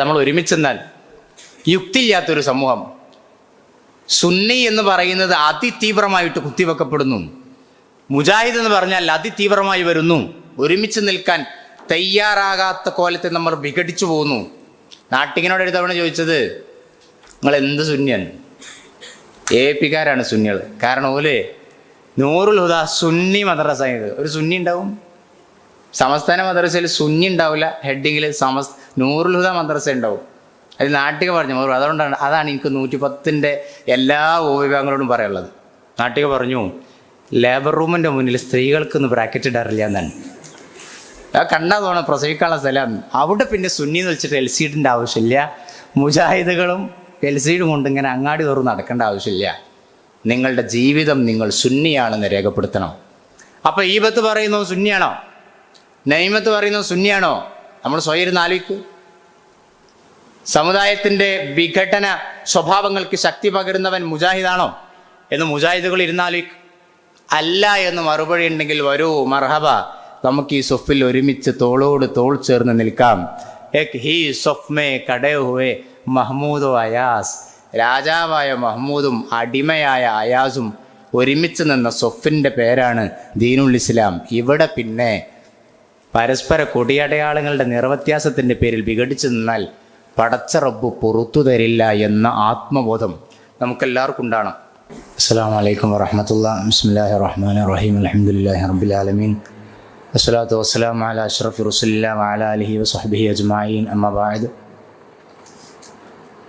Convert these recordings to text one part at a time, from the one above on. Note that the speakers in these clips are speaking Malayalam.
നമ്മൾ ഒരുമിച്ചെന്നാൽ യുക്തിയില്ലാത്തൊരു സമൂഹം. സുന്നി എന്ന് പറയുന്നത് അതിതീവ്രമായിട്ട് കുത്തിവെക്കപ്പെടുന്നു. മുജാഹിദ് എന്ന് പറഞ്ഞാൽ അതിതീവ്രമായി വരുന്നു. ഒരുമിച്ച് നിൽക്കാൻ തയ്യാറാകാത്ത കോലത്തെ നമ്മൾ വിഘടിച്ചു പോകുന്നു. നാട്ടികനോട് ഒരു തവണ ചോദിച്ചത് നിങ്ങൾ എന്ത് സുന്യാണ് എ പിക്കാരാണ് സുന്നികൾ. കാരണം ഓലെ നൂറുൽ ഹുദ സുന്നി മദ്രസ ഒരു സുന്നി ഉണ്ടാവും? സമസ്ഥാന മദ്രസയിൽ സുന്നി ഉണ്ടാവില്ല. ഹെഡിങ്ങിൽ സമസ് നൂറുൽ ഹുദ മദ്രസ ഉണ്ടാവും. അതിൽ നാട്ടിക പറഞ്ഞു അതുകൊണ്ടാണ് അതാണ് എനിക്ക് നൂറ്റി പത്തിന്റെ എല്ലാ ഉപവിഭാഗങ്ങളോടും പറയാനുള്ളത്. നാട്ടിക പറഞ്ഞു ലേബർ റൂമിന്റെ മുന്നിൽ സ്ത്രീകൾക്കൊന്നും ബ്രാക്കറ്റ് ഇടാറില്ല എന്നാണ്. ആ കണ്ടാ തോന്നണം പ്രസവിക്കാനുള്ള സ്ഥലം. അവിടെ പിന്നെ സുന്നി എന്ന് വെച്ചിട്ട് എൽ സീഡിന്റെ ആവശ്യമില്ല. മുജാഹിദുകളും എൽ സീഡും കൊണ്ട് ഇങ്ങനെ അങ്ങാടി തോറും നടക്കേണ്ട ആവശ്യമില്ല. നിങ്ങളുടെ ജീവിതം നിങ്ങൾ സുന്നിയാണെന്ന് രേഖപ്പെടുത്തണം. അപ്പോൾ ഈ ബത്ത് പറയുന്നത് സുന്നിയാണോ? നൈമത്ത് പറയുന്നത് സുന്നിയാണോ? നമ്മൾ സ്വയം ഇരുന്ന് ആലോചിക്കൂ. സമുദായത്തിന്റെ വിഘടന സ്വഭാവങ്ങൾക്ക് ശക്തി പകരുന്നവൻ മുജാഹിദാണോ എന്ന് മുജാഹിദുകൾ ഇരുന്നാലോചിക്കും അല്ല എന്ന് മറുപടി ഉണ്ടെങ്കിൽ വരൂ മർഹബ നമുക്ക് ഈ സൊഫിൽ ഒരുമിച്ച് തോളോട് തോൾ ചേർന്ന് നിൽക്കാം. എക് സൊഫ്മേ മഹ്മൂദോ അയാസ്. രാജാവായ മഹ്മൂദും അടിമയായ അയാസും ഒരുമിച്ച് നിന്ന സൊഫിന്റെ പേരാണ് ദീനുൽ ഇസ്ലാം. ഇവിടെ പിന്നെ പരസ്പര കൊടിയടയാളങ്ങളുടെ നിറവ്യത്യാസത്തിന്റെ പേരിൽ വിഘടിച്ചു നിന്നാൽ പടച്ച റബ്ബ് പുറത്തു തരില്ല എന്ന ആത്മബോധം നമുക്കെല്ലാവർക്കും ഉണ്ടാണ് അസ്സാം വലൈക്കും വറഹമത്തുള്ള ബിസ്മില്ലാഹി റഹ്മാൻ റഹീം. അലഹമുല്ലാഹി റബ്ബിലാലമീൻ അസ്സലാത്തു വസ്സലാം അല അഷ്റഫി റുസുല്ലാം അല അലഹി വസഹബിഹി അജ്മായീൻ അമ്മബായത്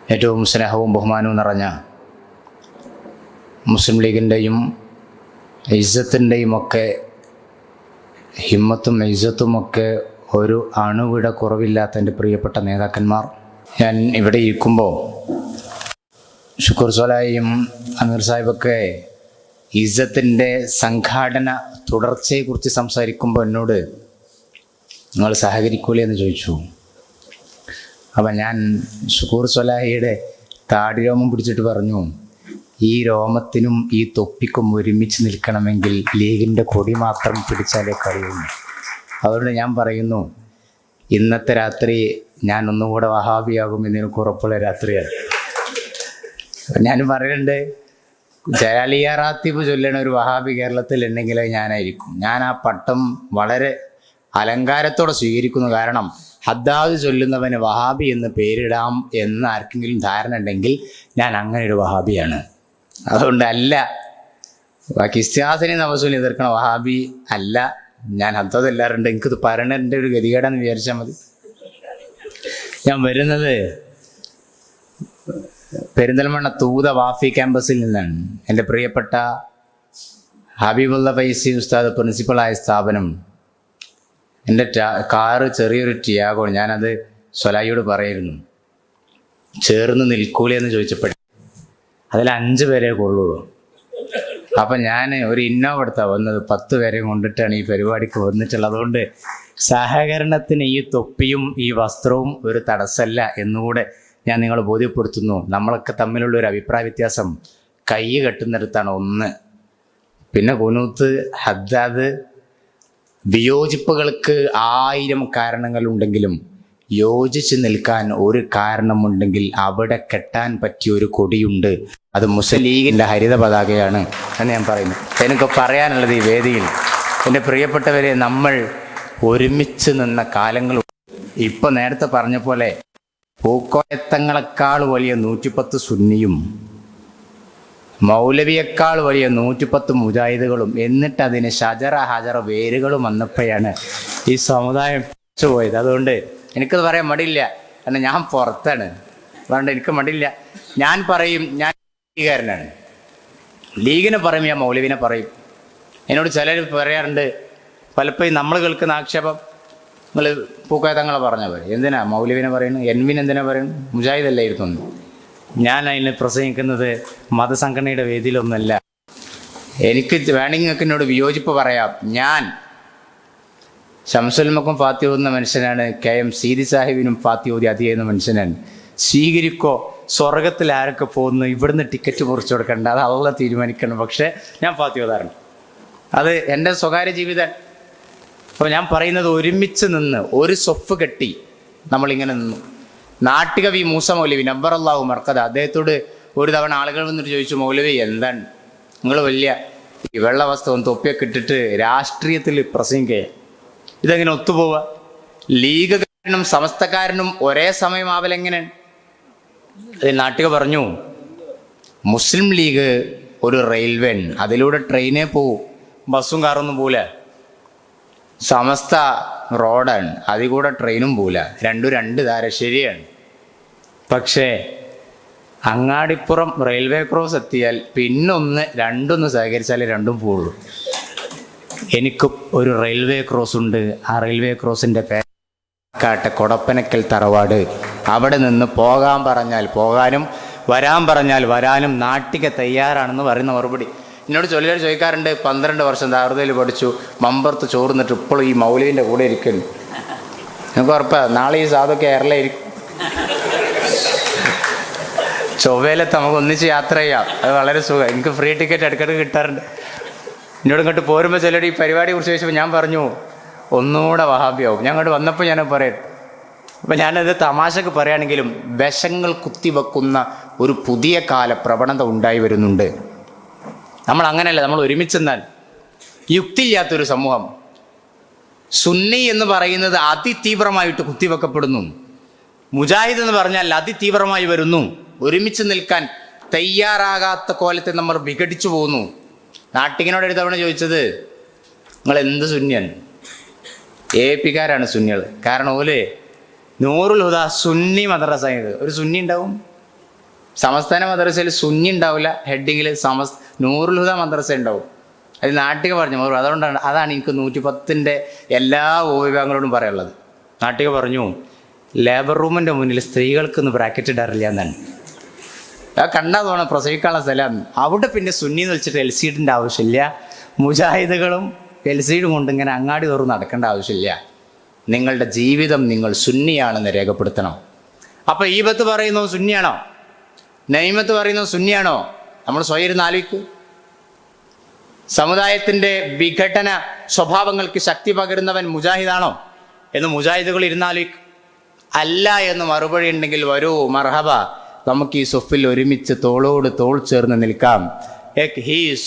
ഏറ്റവും സ്നേഹവും ബഹുമാനവും നിറഞ്ഞ മുസ്ലിം ലീഗിന്റെയും ഇസ്സത്തിന്റെയും ഒക്കെ ഹിമ്മത്തും ഇജ്ജത്തുമൊക്കെ ഒരു അണുവിട കുറവില്ലാത്ത എന്റെ പ്രിയപ്പെട്ട നേതാക്കന്മാർ. ഞാൻ ഇവിടെ ഇരിക്കുമ്പോൾ ഷുക്കൂർ സോലായും അമീർ സാഹിബൊക്കെ ഇജ്ജത്തിന്റെ സംഘാടന തുടർച്ചയെക്കുറിച്ച് സംസാരിക്കുമ്പോൾ എന്നോട് നിങ്ങൾ സഹകരിക്കൂലേ എന്ന് ചോദിച്ചു. അപ്പം ഞാൻ ഷുക്കൂർ സൊലാഹിയുടെ താടിരോമം പിടിച്ചിട്ട് പറഞ്ഞു ഈ രോമത്തിനും ഈ തൊപ്പിക്കും ഒരുമിച്ച് നിൽക്കണമെങ്കിൽ ലീഗിന്റെ കൊടി മാത്രം പിടിച്ചാലേ കഴിയുള്ളൂ അതുകൊണ്ട് ഞാൻ പറയുന്നു ഇന്നത്തെ രാത്രി ഞാൻ ഒന്നുകൂടെ വഹാബിയാകും എന്നെനിക്ക് ഉറപ്പുള്ള രാത്രിയാണ്. ഞാൻ പറയുന്നുണ്ട് ജലാലിയ റാത്തിബ് ചൊല്ലണ ഒരു വഹാബി കേരളത്തിൽ ഉണ്ടെങ്കിൽ ഞാനായിരിക്കും. ഞാൻ ആ പട്ടം വളരെ അലങ്കാരത്തോടെ സ്വീകരിക്കുന്നു. കാരണം ഹദ്ദാദ് ചൊല്ലുന്നവന് വഹാബി എന്ന് പേരിടാം എന്ന് ആർക്കെങ്കിലും ധാരണ ഉണ്ടെങ്കിൽ ഞാൻ അങ്ങനെ ഒരു വഹാബിയാണ്. അതുകൊണ്ട് അല്ല കിസ്ത്യാസിനെ നവസൂലി എതിർക്കണ വഹാബി അല്ല. ഞാൻ ഹദ്ദാദ് എല്ലാവരുണ്ട്. എനിക്കിത് പറയണതിന്റെ ഒരു ഗതികേടാന്ന് വിചാരിച്ചാൽ മതി. ഞാൻ വരുന്നത് പെരിന്തൽമണ്ണ തൂത വാഫി ക്യാമ്പസിൽ നിന്നാണ്. എന്റെ പ്രിയപ്പെട്ട ഹബീബുള്ള ഫൈസി ഉസ്താദ് പ്രിൻസിപ്പളായ സ്ഥാപനം. എന്റെ കാറ് ചെറിയൊരു ടിയാഗോ ഞാനത് സൊലായിയോട് പറയായിരുന്നു ചേർന്ന് നിൽക്കൂലേ എന്ന് ചോദിച്ചപ്പോൾ അതിൽ അഞ്ച് പേരെ കൊള്ളുള്ളൂ. അപ്പം ഞാൻ ഒരു ഇന്നോവ എടുത്താൽ വന്നത്. പത്ത് പേരെ കൊണ്ടിട്ടാണ് ഈ പരിപാടിക്ക് വന്നിട്ടുള്ളത്. അതുകൊണ്ട് സഹകരണത്തിന് ഈ തൊപ്പിയും ഈ വസ്ത്രവും ഒരു തടസ്സമല്ല എന്നുകൂടെ ഞാൻ നിങ്ങൾ ബോധ്യപ്പെടുത്തുന്നു. നമ്മളൊക്കെ തമ്മിലുള്ള ഒരു അഭിപ്രായ വ്യത്യാസം കൈ കെട്ടുന്നിടത്താണ് ഒന്ന്. പിന്നെ കുനൂത്ത് ഹദ്ദാദ് വിയോജിപ്പുകൾക്ക് ആയിരം കാരണങ്ങളുണ്ടെങ്കിലും യോജിച്ച് നിൽക്കാൻ ഒരു കാരണമുണ്ടെങ്കിൽ അവിടെ കെട്ടാൻ പറ്റിയ ഒരു കൊടിയുണ്ട്. അത് മുസ്ലിം ലീഗിന്റെ ഹരിത പതാകയാണ് എന്ന് ഞാൻ പറയുന്നു. എനിക്ക് പറയാനുള്ളത് ഈ വേദിയിൽ എന്റെ പ്രിയപ്പെട്ടവരെ നമ്മൾ ഒരുമിച്ച് നിന്ന കാലങ്ങൾ ഇപ്പൊ നേരത്തെ പറഞ്ഞ പോലെ പൂക്കോയത്തങ്ങളെക്കാൾ വലിയ നൂറ്റിപ്പത്ത് സുന്നിയും മൗലവിയേക്കാൾ വലിയ നൂറ്റിപ്പത്ത് മുജാഹിദുകളും എന്നിട്ട് അതിന് ഷജറ ഹജറ വേരുകളും വന്നപ്പോഴാണ് ഈ സമുദായം പോയത്. അതുകൊണ്ട് എനിക്കത് പറയാൻ മടിയില്ല. കാരണം ഞാൻ പുറത്താണ്. അതുകൊണ്ട് എനിക്ക് മടിയില്ല. ഞാൻ പറയും ഞാൻ ലീഗുകാരനാണ് ലീഗിനെ പറയും ഞാൻ മൗലവിനെ പറയും. എന്നോട് ചിലർ പറയാറുണ്ട് പലപ്പോഴും നമ്മൾ കേൾക്കുന്ന ആക്ഷേപം നിങ്ങൾ പൂക്കോയത്തങ്ങളെ പറഞ്ഞ പോലെ എന്തിനാ? മൗലവിനെ പറയുന്നു എൻവിൻ എന്തിനാ പറയുന്നു മുജാഹിദ് അല്ലായിരുന്നു. ഞാൻ അതിന് പ്രസംഗിക്കുന്നത് മതസംഘടനയുടെ വേദിയിലൊന്നല്ല. എനിക്ക് വേണമെങ്കിൽ നിങ്ങൾക്ക് എന്നോട് വിയോജിപ്പ് പറയാം. ഞാൻ ഷംസുൽമക്കും ഫാത്തിയോദുന്ന മനുഷ്യനാണ് കെ എം സീതി സാഹിബിനും ഫാത്തിയോദി അതിയെന്ന മനുഷ്യനാണ്. സ്വീകരിക്കോ? സ്വർഗത്തിൽ ആരൊക്കെ പോകുന്നു? ഇവിടുന്ന് ടിക്കറ്റ് മുറിച്ചു കൊടുക്കണ്ട. അത് അള്ള തീരുമാനിക്കണം. പക്ഷേ ഞാൻ ഫാത്തി ഓതാറുണ്ട് അത് എന്റെ സ്വകാര്യ ജീവിതം. അപ്പോൾ ഞാൻ പറയുന്നത് ഒരുമിച്ച് നിന്ന് ഒരു സ്വപ്പ് കെട്ടി നമ്മളിങ്ങനെ നിന്നു. നാട്ടുകവി മൂസ മൗലവി നബ്ബറല്ലാഹു മർക്കത അദ്ദേഹത്തോട് ഒരു തവണ ആളുകൾ വന്നിട്ട് ചോദിച്ചു മൗലവി എന്താണ്? നിങ്ങൾ വലിയ ഈ വെള്ള വസ്ത്രവും തൊപ്പിയൊക്കെ ഇട്ടിട്ട് രാഷ്ട്രീയത്തിൽ പ്രസംഗിക്കുക ഇതെങ്ങനെ ഒത്തുപോവുക ലീഗുകാരനും സമസ്തക്കാരനും ഒരേ സമയം ആവലെങ്ങനെയാണ് അതിൽ നാട്ടിക പറഞ്ഞു മുസ്ലിം ലീഗ് ഒരു റെയിൽവേ അതിലൂടെ ട്രെയിനേ പോവും ബസ്സും കാറൊന്നും പോവില്ല. സമസ്ത റോഡാണ് അതിൽ കൂടെ ട്രെയിനും പോവില്ല. രണ്ടും രണ്ട് ധാര ശരിയാണ് പക്ഷേ അങ്ങാടിപ്പുറം റെയിൽവേ ക്രോസ് എത്തിയാൽ പിന്നൊന്ന് രണ്ടൊന്ന് സഹകരിച്ചാലേ രണ്ടും പോവുള്ളൂ. എനിക്ക് ഒരു റെയിൽവേ ക്രോസ് ഉണ്ട്. ആ റെയിൽവേ ക്രോസിന്റെ പേക്കാട്ടെ കൊടപ്പനക്കൽ തറവാട്. അവിടെ നിന്ന് പോകാൻ പറഞ്ഞാൽ പോകാനും വരാൻ പറഞ്ഞാൽ വരാനും നാട്ടിക തയ്യാറാണെന്ന് പറയുന്ന മറുപടി. എന്നോട് ചൊല്ലിയാൽ ചോദിക്കാറുണ്ട് പന്ത്രണ്ട് വർഷം ദാറുദയിൽ പഠിച്ചു മമ്പർത്ത് ചോർന്നിട്ട് ഇപ്പോഴും ഈ മൗലവിന്റെ കൂടെ ഇരിക്കുന്നു. നിങ്ങൾക്ക് ഉറപ്പാ നാളെ ഈ സാധു കേരളമായിരിക്കും ചൊവ്വയിലെത്ത് നമുക്ക് ഒന്നിച്ച് യാത്ര ചെയ്യാം. അത് വളരെ സുഖം. എനിക്ക് ഫ്രീ ടിക്കറ്റ് ഇടയ്ക്കിടയ്ക്ക് കിട്ടാറുണ്ട്. എന്നോട് ഇങ്ങോട്ട് പോരുമ്പോൾ ചിലർ ഈ പരിപാടിയെ കുറിച്ച് ചോദിച്ചപ്പോൾ ഞാൻ പറഞ്ഞു ഒന്നുകൂടെ വഹാബിയാവും. ഞാൻ അങ്ങോട്ട് വന്നപ്പോൾ ഞാൻ പറയും അപ്പം ഞാനത് തമാശക്ക് പറയുകയാണെങ്കിലും വിഷങ്ങൾ കുത്തിവെക്കുന്ന ഒരു പുതിയ കാല പ്രവണത ഉണ്ടായി വരുന്നുണ്ട്. നമ്മൾ അങ്ങനെയല്ല നമ്മൾ ഒരുമിച്ചെന്നാൽ യുക്തിയില്ലാത്തൊരു സമൂഹം സുന്നി എന്ന് പറയുന്നത് അതിതീവ്രമായിട്ട് കുത്തിവെക്കപ്പെടുന്നു. മുജാഹിദ് എന്ന് പറഞ്ഞാൽ അതിതീവ്രമായി വരുന്നു. ഒരുമിച്ച് നിൽക്കാൻ തയ്യാറാകാത്ത കോലത്തെ നമ്മൾ വിഘടിച്ചു പോകുന്നു. നാട്ടികനോട് ഒരു തവണ ചോദിച്ചത് നിങ്ങൾ എന്ത് സുന്യൻ? എ പിക്കാരാണ് സുന്നികൾ. കാരണം ഓൽ നൂറുൽ ഹുദ സുന്നി മദ്രസ ഇത്. ഒരു സുന്നി ഉണ്ടാവും? സമസ്ഥാന മദ്രസയിൽ സുന്നി ഉണ്ടാവില്ല. ഹെഡിങ്ങിൽ സമസ് നൂറുൽ ഹുദ മദ്രസ ഉണ്ടാവും. അത് നാട്ടിക പറഞ്ഞു. മറുപടി അതുകൊണ്ടാണ് അതാണ് എനിക്ക് നൂറ്റി പത്തിന്റെ എല്ലാ ഉപവിഭാഗങ്ങളോടും പറയാനുള്ളത്. നാട്ടിക പറഞ്ഞു ലേബർ റൂമിന്റെ മുന്നിൽ സ്ത്രീകൾക്ക് ഒന്ന് ബ്രാക്കറ്റ് ഇടാറില്ല എന്നാണ്. ആ കണ്ടാ തോന്നണം പ്രസവിക്കാനുള്ള സ്ഥലം. അവിടെ പിന്നെ സുന്നി എന്ന് വെച്ചിട്ട് എൽ സീഡിന്റെ ആവശ്യമില്ല. മുജാഹിദുകളും എൽ സീഡും കൊണ്ട് ഇങ്ങനെ അങ്ങാടി തോറും നടക്കേണ്ട ആവശ്യമില്ല. നിങ്ങളുടെ ജീവിതം നിങ്ങൾ സുന്നിയാണെന്ന് രേഖപ്പെടുത്തണം. അപ്പോൾ ഈബത്ത് ബത്ത് പറയുന്നത് സുന്നിയാണോ? നൈമത്ത് പറയുന്നത് സുന്നിയാണോ? നമ്മൾ സ്വയം ഇരുന്ന് ആലോചിക്കൂ. സമുദായത്തിന്റെ വിഘടന സ്വഭാവങ്ങൾക്ക് ശക്തി പകരുന്നവൻ മുജാഹിദാണോ എന്ന് മുജാഹിദുകൾ ഇരുന്നാലോചിക്കും അല്ല എന്ന് മറുപടി ഉണ്ടെങ്കിൽ വരൂ മർഹബ നമുക്ക് ഈ സൊഫിൽ ഒരുമിച്ച് തോളോട് തോൾ ചേർന്ന് നിൽക്കാം. എക് ഹി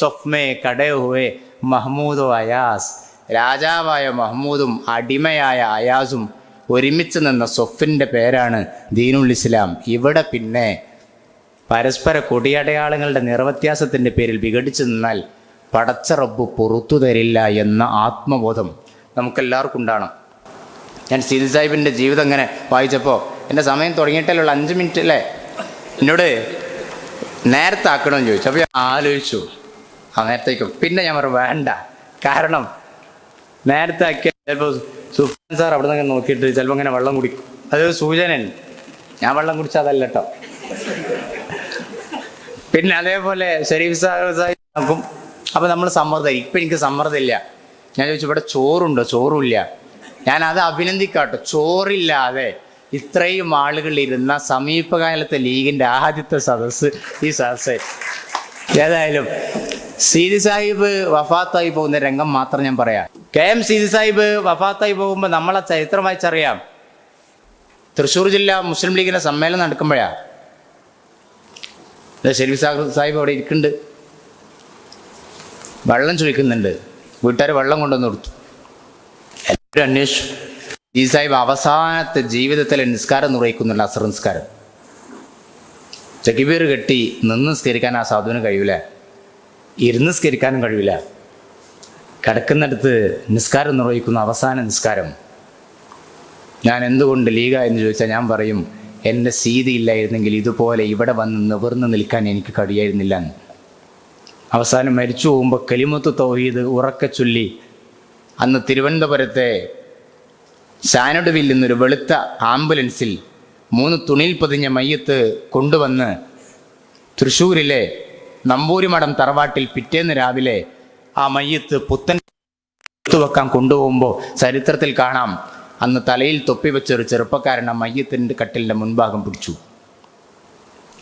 കടേ ഹുവേ മഹ്മൂദോ അയാസ് രാജാവായ മഹ്മൂദും അടിമയായ അയാസും ഒരുമിച്ച് നിന്ന സൊഫിന്റെ പേരാണ് ദീനുൽ ഇസ്ലാം. ഇവിടെ പിന്നെ പരസ്പര കൊടിയടയാളങ്ങളുടെ നിറവ്യത്യാസത്തിന്റെ പേരിൽ വിഘടിച്ചു നിന്നാൽ പടച്ച റബ്ബ് പുറത്തു തരില്ല എന്ന ആത്മബോധം നമുക്കെല്ലാവർക്കും ഉണ്ടാകണം. ഞാൻ സീതി സാഹിബിന്റെ ജീവിതം ഇങ്ങനെ വായിച്ചപ്പോൾ എന്റെ സമയം തുടങ്ങിയിട്ടല്ലേ ഉള്ളൂ അഞ്ച് മിനിറ്റ് അല്ലേ? എന്നോട് നേരത്തെ ആക്കണമെന്ന് ചോദിച്ചു. അപ്പോൾ ഞാൻ ആലോചിച്ചു. ആ നേരത്തേക്കും. പിന്നെ ഞാൻ പറഞ്ഞു വേണ്ട. കാരണം നേരത്തെ ആക്കിയാൽ ചിലപ്പോൾ സുഫാൻ സാർ അവിടെ നിന്ന് നോക്കിയിട്ട് ചിലപ്പോൾ ഇങ്ങനെ വെള്ളം കുടിക്കും അതൊരു സൂചനയാണ്. ഞാൻ വെള്ളം കുടിച്ചാൽ അതല്ല കേട്ടോ പിന്നെ അതേപോലെ ഷെരീഫ് സാർ നോക്കും. അപ്പോൾ നമ്മൾ സമ്മർദ്ദം. ഇപ്പം എനിക്ക് സമ്മർദ്ദമില്ല. ഞാൻ ചോദിച്ചു ഇവിടെ ചോറുണ്ടോ? ചോറുമില്ല ഞാൻ അത് അഭിനന്ദിക്കാട്ടോ. ചോറില്ലാതെ ഇത്രയും ആളുകൾ ഇരുന്ന സമീപകാലത്തെ ലീഗിന്റെ ആദ്യത്തെ സദസ്സ് ഈ സദസ്സ് ഏതായാലും സീതി സാഹിബ് വഫാത്തായി പോകുന്ന രംഗം മാത്രം ഞാൻ പറയാം. കെ എം സീതി സാഹിബ് വഫാത്തായി പോകുമ്പോൾ നമ്മളെ ചരിത്രം വായിച്ചറിയാം തൃശ്ശൂർ ജില്ല മുസ്ലിം ലീഗിന്റെ സമ്മേളനം നടക്കുമ്പോഴാണ് ഷെരീഫ് സാഹിബ് അവിടെ ഇരിക്കുന്നുണ്ട്. വെള്ളം ചോദിക്കുന്നുണ്ട് വീട്ടുകാർ വെള്ളം കൊണ്ടുവന്ന് കൊടുത്തു. എല്ലാവരും അന്വേഷിച്ചു. ഈ സാഹിബ് അവസാനത്തെ ജീവിതത്തിലെ നിസ്കാരം നിർവഹിക്കുന്നുണ്ട് അസർ നിസ്കാരം. ചക്കിബീർ കെട്ടി നിന്ന് നിസ്കരിക്കാൻ ആ സാധുവിന് കഴിയൂല. ഇരുന്ന് സ്കരിക്കാനും കഴിയില്ല. കിടക്കുന്നിടത്ത് നിസ്കാരം നിർവഹിക്കുന്ന അവസാന നിസ്കാരം. ഞാൻ എന്തുകൊണ്ട് ലീഗ എന്ന് ചോദിച്ചാൽ ഞാൻ പറയും എന്റെ സീതി ഇല്ലായിരുന്നെങ്കിൽ ഇതുപോലെ ഇവിടെ വന്ന് നിവർന്ന് നിൽക്കാൻ എനിക്ക് കഴിയായിരുന്നില്ല അവസാനം മരിച്ചു പോകുമ്പോൾ കലിമത്ത് തൗഹീദ് ഉറക്കെ ചൊല്ലി അന്ന് തിരുവനന്തപുരത്തെ ചാനടുവിൽ നിന്നൊരു വെളുത്ത ആംബുലൻസിൽ മൂന്ന് തുണിയിൽ പൊതിഞ്ഞ മയ്യത്ത് കൊണ്ടുവന്ന് തൃശ്ശൂരിലെ നമ്പൂരിമഠം തറവാട്ടിൽ പിറ്റേന്ന് രാവിലെ ആ മയ്യത്ത് പുത്തൻ വെക്കാൻ കൊണ്ടുപോകുമ്പോൾ ചരിത്രത്തിൽ കാണാം. അന്ന് തലയിൽ തൊപ്പി വെച്ച ഒരു ചെറുപ്പക്കാരൻ ആ മയ്യത്തിന്റെ കട്ടിലിന്റെ മുൻഭാഗം പിടിച്ചു.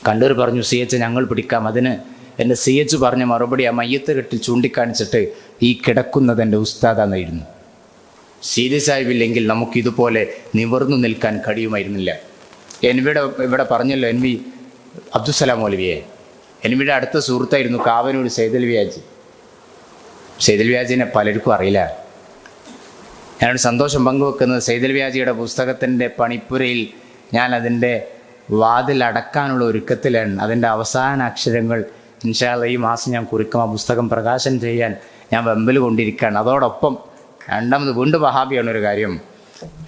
കണ്ടൂർ പറഞ്ഞു സി എച്ച് ഞങ്ങൾ പിടിക്കാം. അതിന് എന്റെ സി എച്ച് പറഞ്ഞ മറുപടി ആ മയ്യത്ത് കെട്ടിൽ ചൂണ്ടിക്കാണിച്ചിട്ട് ഈ കിടക്കുന്നത് എന്റെ ഉസ്താദാന്നായിരുന്നു. സീരിയസ് ആയില്ലെങ്കിൽ നമുക്കിതുപോലെ നിവർന്നു നിൽക്കാൻ കഴിയുമായിരുന്നില്ല. എൻവിയുടെ ഇവിടെ പറഞ്ഞല്ലോ എൻ വി അബ്ദുസലാം മൗലവിയെ. എൻവിയുടെ അടുത്ത സുഹൃത്തായിരുന്നു കാവനൂർ സൈതൽ വ്യാജ് സൈതൽ വ്യാജിനെ പലർക്കും അറിയില്ല. ഞാനൊരു സന്തോഷം പങ്കുവെക്കുന്നത് സൈതൽ വ്യാജിയുടെ പുസ്തകത്തിന്റെ പണിപ്പുരയിൽ ഞാൻ അതിന്റെ വാതിലടക്കാനുള്ള ഒരുക്കത്തിലാണ്. അതിന്റെ അവസാന അക്ഷരങ്ങൾ ഇൻഷാല്ല ഈ മാസം ഞാൻ കുറിക്കും. ആ പുസ്തകം പ്രകാശനം ചെയ്യാൻ ഞാൻ വെമ്പൽ കൊണ്ടിരിക്കുകയാണ്. അതോടൊപ്പം രണ്ടാമത് വീണ്ടും വഹാബിയാണ് ഒരു കാര്യം.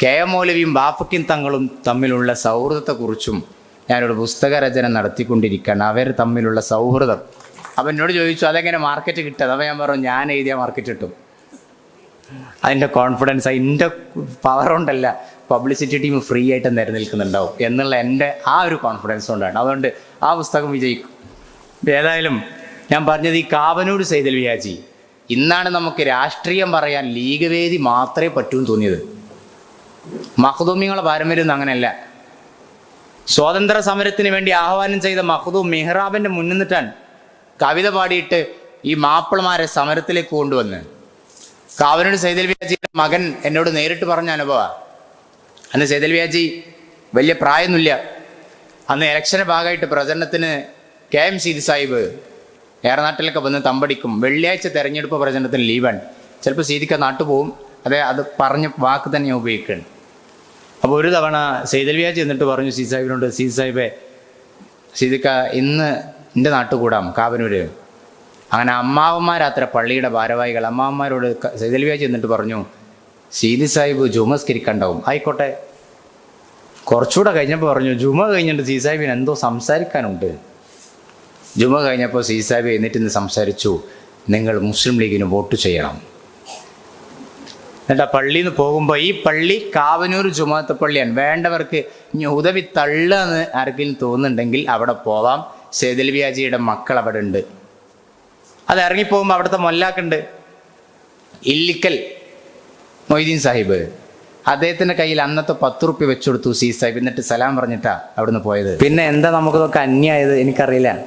കെ എം മൗലവിയും ബാഫക്കിൻ തങ്ങളും തമ്മിലുള്ള സൗഹൃദത്തെക്കുറിച്ചും ഞാനൊരു പുസ്തക രചന നടത്തിക്കൊണ്ടിരിക്കുകയാണ്. അവർ തമ്മിലുള്ള സൗഹൃദം. അപ്പം എന്നോട് ചോദിച്ചു അതെങ്ങനെ മാർക്കറ്റ് കിട്ടുക അപ്പോൾ ഞാൻ പറഞ്ഞു ഞാൻ എഴുതിയ മാർക്കറ്റ് കിട്ടും. അതിന്റെ കോൺഫിഡൻസ് എന്റെ പവർ കൊണ്ടല്ല പബ്ലിസിറ്റി ടീം ഫ്രീ ആയിട്ട് നിലനിൽക്കുന്നുണ്ടാവും എന്നുള്ള എന്റെ ആ ഒരു കോൺഫിഡൻസ് കൊണ്ടാണ്. അതുകൊണ്ട് ആ പുസ്തകം വിജയിക്കും. ഏതായാലും ഞാൻ പറഞ്ഞത് ഈ കാവനൂർ സൈതൽ വ്യാജി. ഇന്നാണ് നമുക്ക് രാഷ്ട്രീയം പറയാൻ ലീഗ് വേദി മാത്രമേ പറ്റൂ തോന്നിയത്. മഹദൂമിങ്ങളുടെ പാരമ്പര്യം ഒന്നും അങ്ങനെയല്ല. സ്വാതന്ത്ര്യ സമരത്തിന് വേണ്ടി ആഹ്വാനം ചെയ്ത മഹദൂം മെഹ്റാബിന്റെ മുന്നിൽ നിന്നിട്ടാണ് കവിത പാടിയിട്ട് ഈ മാപ്പിളമാരെ സമരത്തിലേക്ക് കൊണ്ടുവന്ന്. കാവനൂർ സൈതൽ വ്യാജിയുടെ മകൻ എന്നോട് നേരിട്ട് പറഞ്ഞ അനുഭവ. അന്ന് സൈതൽ വ്യാജി വലിയ പ്രായമൊന്നുമില്ല. അന്ന് ഇലക്ഷന്റെ ഭാഗമായിട്ട് പ്രചരണത്തിന് കെ എം സീതി സാഹിബ് ഏറനാട്ടിലൊക്കെ വന്ന് തമ്പടിക്കും. വെള്ളിയാഴ്ച തെരഞ്ഞെടുപ്പ് പ്രചരണത്തിന് ലീവാണ്. ചിലപ്പോൾ സീതിക്ക് നാട്ടു പോവും അതെ അത് പറഞ്ഞ വാക്ക് തന്നെ ഞാൻ ഉപയോഗിക്കുകയാണ്. അപ്പോൾ ഒരു തവണ സെയ്തൽവിയ ചെന്നിട്ട് പറഞ്ഞു സി സാഹിബിനോട് സി സാഹിബെ സീതിക്ക ഇന്ന് എന്റെ നാട്ടിൽ കൂടാം കാവനൂര് അങ്ങനെ അമ്മാവന്മാരാത്ര പള്ളിയുടെ ഭാരവാഹികൾ അമ്മാവന്മാരോട് സെയ്തൽവിയ ചെന്നിട്ട് പറഞ്ഞു സീതി സാഹിബ് ജുമസ്കരിക്കണ്ടാവും. ആയിക്കോട്ടെ. കുറച്ചുകൂടെ കഴിഞ്ഞപ്പോൾ പറഞ്ഞു ജുമ കഴിഞ്ഞിട്ട് സി സാഹിബിന് എന്തോ സംസാരിക്കാനുണ്ട്. ജുമ കഴിഞ്ഞപ്പോൾ സി സാഹിബ് എന്നിട്ട് ഇന്ന് സംസാരിച്ചു നിങ്ങൾ മുസ്ലിം ലീഗിന് വോട്ട് ചെയ്യണം. ആ പള്ളിയിൽ നിന്ന് പോകുമ്പോൾ ഈ പള്ളി കാവനൂർ ജുമാത്ത പള്ളിയാണ്. വേണ്ടവർക്ക് ഇനി ഉദവി തള്ളെന്ന് ആർക്കെങ്കിലും തോന്നുന്നുണ്ടെങ്കിൽ അവിടെ പോവാം. സേതൽ വ്യാജിയുടെ മക്കൾ അവിടെ ഉണ്ട്. അത് ഇറങ്ങിപ്പോകുമ്പോൾ അവിടുത്തെ മൊല്ലാക്കുണ്ട്. ഇല്ലിക്കൽ മൊയ്തീൻ സാഹിബ്. അദ്ദേഹത്തിന്റെ കയ്യിൽ അന്നത്തെ പത്ത് റുപ്യ വെച്ചു കൊടുത്തു സി സാഹിബ്. എന്നിട്ട് സലാം പറഞ്ഞിട്ടാ അവിടുന്ന് പോയത്. പിന്നെ എന്താ നമുക്കിതൊക്കെ അന്യായത് എനിക്കറിയില്ല.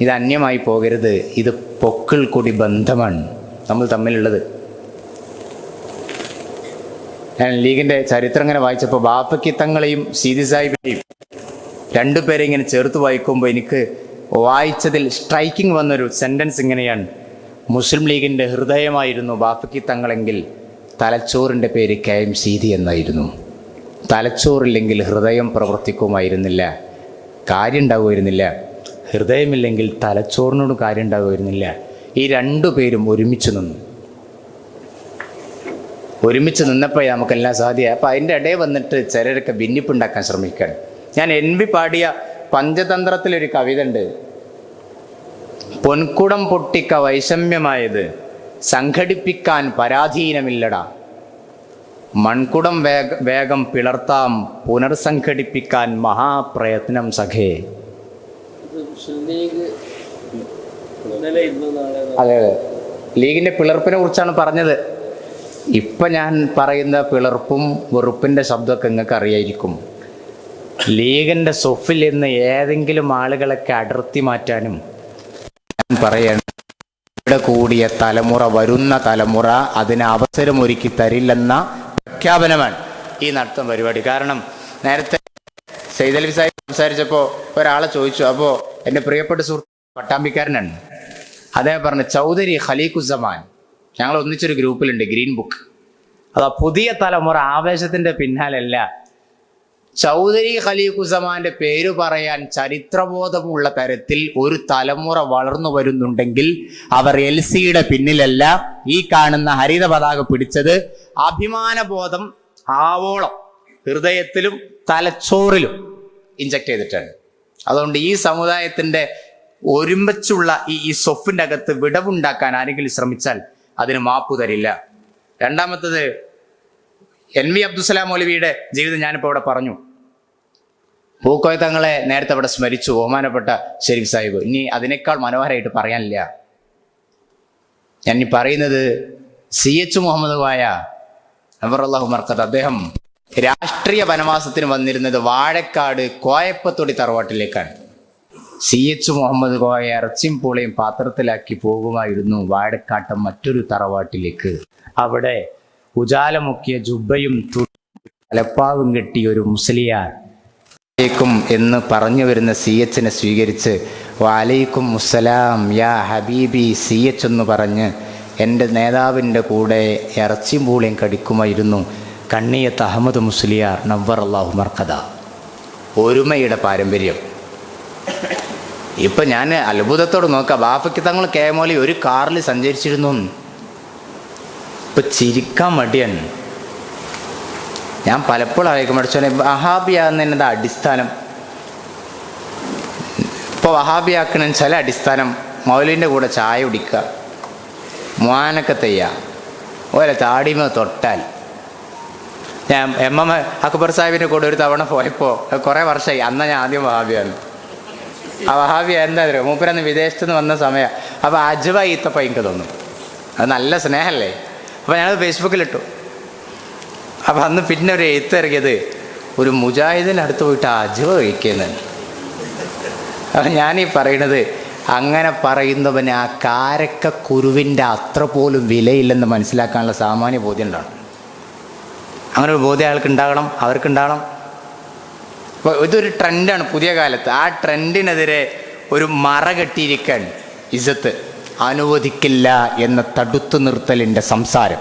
ഇത് അന്യമായി പോകരുത്. ഇത് പൊക്കിൾ കൂടി ബന്ധമാണ് നമ്മൾ തമ്മിലുള്ളത്. ഞാൻ ലീഗിന്റെ ചരിത്രം ഇങ്ങനെ വായിച്ചപ്പോൾ ബാപ്പയ്ക്ക് തങ്ങളെയും സീതി സാഹിബിനെയും രണ്ടുപേരെ ഇങ്ങനെ ചേർത്ത് വായിക്കുമ്പോൾ എനിക്ക് വായിച്ചതിൽ സ്ട്രൈക്കിംഗ് വന്നൊരു സെന്റൻസ് ഇങ്ങനെയാണ്. മുസ്ലിം ലീഗിന്റെ ഹൃദയമായിരുന്നു ബാപ്പയ്ക്ക് തങ്ങളെങ്കിൽ തലച്ചോറിന്റെ പേര് കെ എം സീതി എന്നായിരുന്നു. തലച്ചോറില്ലെങ്കിൽ ഹൃദയം പ്രവർത്തിക്കുമായിരുന്നില്ല കാര്യം ഉണ്ടാകുമായിരുന്നില്ല ഹൃദയമില്ലെങ്കിൽ തലച്ചോറിനോട് കാര്യം ഉണ്ടാകുമായിരുന്നില്ല ഈ രണ്ടു പേരും ഒരുമിച്ച് നിന്നു. ഒരുമിച്ച് നിന്നപ്പോൾ നമുക്കെല്ലാം സാധ്യമായി. അപ്പം അതിന്റെ ഇടയിൽ വന്നിട്ട് ചിലരൊക്കെ ഭിന്നിപ്പുണ്ടാക്കാൻ ശ്രമിക്കുകയാണ്. ഞാൻ എൻ വി പാടിയ പഞ്ചതന്ത്രത്തിലൊരു കവിത ഉണ്ട്. പൊൻകുടം പൊട്ടിക്ക വൈഷമ്യമായത് സംഘടിപ്പിക്കാൻ പരാധീനമില്ലടാ. മൺകുടം വേഗ വേഗം പിളർത്താം പുനർസംഘടിപ്പിക്കാൻ മഹാപ്രയത്നം സഖേ. അതെ അതെ. ലീഗിന്റെ പിളർപ്പിനെ കുറിച്ചാണ് പറഞ്ഞത്. ഇപ്പൊ ഞാൻ പറയുന്ന പിളർപ്പും വെറുപ്പിന്റെ ശബ്ദമൊക്കെ നിങ്ങൾക്ക് അറിയായിരിക്കും. ലീഗിന്റെ സൊഫിൽ നിന്ന് ഏതെങ്കിലും ആളുകളൊക്കെ അടർത്തി മാറ്റാനും ഞാൻ പറയാണ് ഇവിടെ കൂടിയ തലമുറ വരുന്ന തലമുറ അതിന് അവസരമൊരുക്കി തരില്ലെന്ന പ്രഖ്യാപനമാണ് ഈ നടത്തുന്ന പരിപാടി. കാരണം നേരത്തെ സൈദലി സാഹിബ് സംസാരിച്ചപ്പോൾ ഒരാളെ ചോദിച്ചു അപ്പോൾ എന്റെ പ്രിയപ്പെട്ട സുഹൃത്ത് പട്ടാമ്പിക്കാരനാണ്. അദ്ദേഹം പറഞ്ഞു ചൗധരി ഖലീഖുസമാൻ ഞങ്ങൾ ഒന്നിച്ചൊരു ഗ്രൂപ്പിലുണ്ട് ഗ്രീൻ ബുക്ക് അതാ പുതിയ തലമുറ ആവേശത്തിന്റെ പിന്നാലല്ല. ചൗധരി ഖലീഖുസമാന്റെ പേര് പറയാൻ ചരിത്രബോധമുള്ള തരത്തിൽ ഒരു തലമുറ വളർന്നു വരുന്നുണ്ടെങ്കിൽ അവർ എൽ സിയുടെ പിന്നിലല്ല ഈ കാണുന്ന ഹരിത പതാക പിടിച്ചത് അഭിമാനബോധം ആവോളം ഹൃദയത്തിലും തലച്ചോറിലും ഇഞ്ചക്ട് ചെയ്തിട്ടാണ്. അതുകൊണ്ട് ഈ സമുദായത്തിന്റെ ഒരുമിച്ചുള്ള ഈ ഈ അകത്ത് വിടവുണ്ടാക്കാൻ ആരെങ്കിലും ശ്രമിച്ചാൽ അതിന് മാപ്പു തരില്ല. രണ്ടാമത്തത് എൻ വി അബ്ദുസലാം മൗലവിയുടെ ജീവിതം ഞാനിപ്പോൾ ഇവിടെ പറഞ്ഞു. പൂക്കോയ തങ്ങളെ നേരത്തെ അവിടെ സ്മരിച്ചു ബഹുമാനപ്പെട്ട ഷെരീഫ് സാഹിബ്. ഇനി അതിനേക്കാൾ മനോഹരമായിട്ട് പറയാനില്ല. ഞാൻ ഈ പറയുന്നത് സി എച്ച് മുഹമ്മദ് വായ അമറുല്ലാഹു മർക്കത്ത് അദ്ദേഹം രാഷ്ട്രീയ വനവാസത്തിന് വന്നിരുന്നത് വാഴക്കാട് കോയപ്പത്തൊടി തറവാട്ടിലേക്കാണ്. സി എച്ച് മുഹമ്മദ് കോയ ഇറച്ചിയും പൂളയും പാത്രത്തിലാക്കി പോകുമായിരുന്നു വാഴക്കാട്ടം മറ്റൊരു തറവാട്ടിലേക്ക്. അവിടെ ഉജാലമുക്കിയ ജുബയും തലപ്പാവും കെട്ടിയ ഒരു മുസ്ലിയാർ എന്ന് പറഞ്ഞു വരുന്ന സി എച്ചിനെ സ്വീകരിച്ച് വാലൈക്കും മുസ്സലാം യാ ഹബീബി സി എച്ച് എന്ന് പറഞ്ഞ് എന്റെ നേതാവിന്റെ കൂടെ ഇറച്ചിയും പൂളിയും കടിക്കുമായിരുന്നു കണ്ണിയത്ത് അഹമ്മദ് മുസ്ലിയാർ നവർ അള്ളാഹു മർക്കഥ ഒരുമയുടെ പാരമ്പര്യം. ഇപ്പം ഞാൻ അത്ഭുതത്തോട് നോക്കാം. ബാപ്പയ്ക്ക് തങ്ങൾ കേമോലി ഒരു കാറിൽ സഞ്ചരിച്ചിരുന്നു. ഇപ്പം ചിരിക്കാൻ മടിയാണ്. ഞാൻ പലപ്പോഴും ആയിരിക്കും പഠിച്ചോനെ വഹാബിയാകുന്നതിന്റെ അടിസ്ഥാനം? ഇപ്പോൾ വഹാബിയാക്കണ ചില അടിസ്ഥാനം മൗലിന്റെ കൂടെ ചായ കുടിക്കുക മോനൊക്കെ തെയ്യ ഓലെ താടിമ തൊട്ടാൽ. ഞാൻ എം എം അക്ബർ സാഹിബിന്റെ കൂടെ ഒരു തവണ പോയപ്പോൾ കുറേ വർഷമായി അന്ന് ഞാൻ ആദ്യം വഹാബിയാണ് ആ വഹാബിയ എന്താ മൂപ്പരന്ന് വിദേശത്ത് നിന്ന് വന്ന സമയം. അപ്പോൾ അജുബ ഈത്തപ്പ എനിക്ക് തോന്നും. അത് നല്ല സ്നേഹമല്ലേ അപ്പോൾ ഞാനത് ഫേസ്ബുക്കിലിട്ടു. അപ്പം അന്ന് പിന്നെ ഒരു എഴുത്ത് ഇറങ്ങിയത് ഒരു മുജാഹിദിന്റെ അടുത്ത് പോയിട്ട് അജുവ കഴിക്കുന്നത് അപ്പം ഞാനീ പറയണത് അങ്ങനെ പറയുന്നവന് ആ കാരക്ക കുരുവിന്റെ അത്ര പോലും വിലയില്ലെന്ന് മനസ്സിലാക്കാനുള്ള സാമാന്യ ബോധ്യം ഉണ്ടാവണം. അങ്ങനെ ഒരു ബോധ്യം അയാൾക്ക് ഉണ്ടാകണം അവർക്ക് ഉണ്ടാകണം അപ്പോൾ ഇതൊരു ട്രെൻഡാണ് പുതിയ കാലത്ത്. ആ ട്രെൻഡിനെതിരെ ഒരു മറ കെട്ടിയിരിക്കാൻ ഇസത്ത് അനുവദിക്കില്ല എന്ന തടുത്തു നിർത്തലിന്റെ സംസാരം.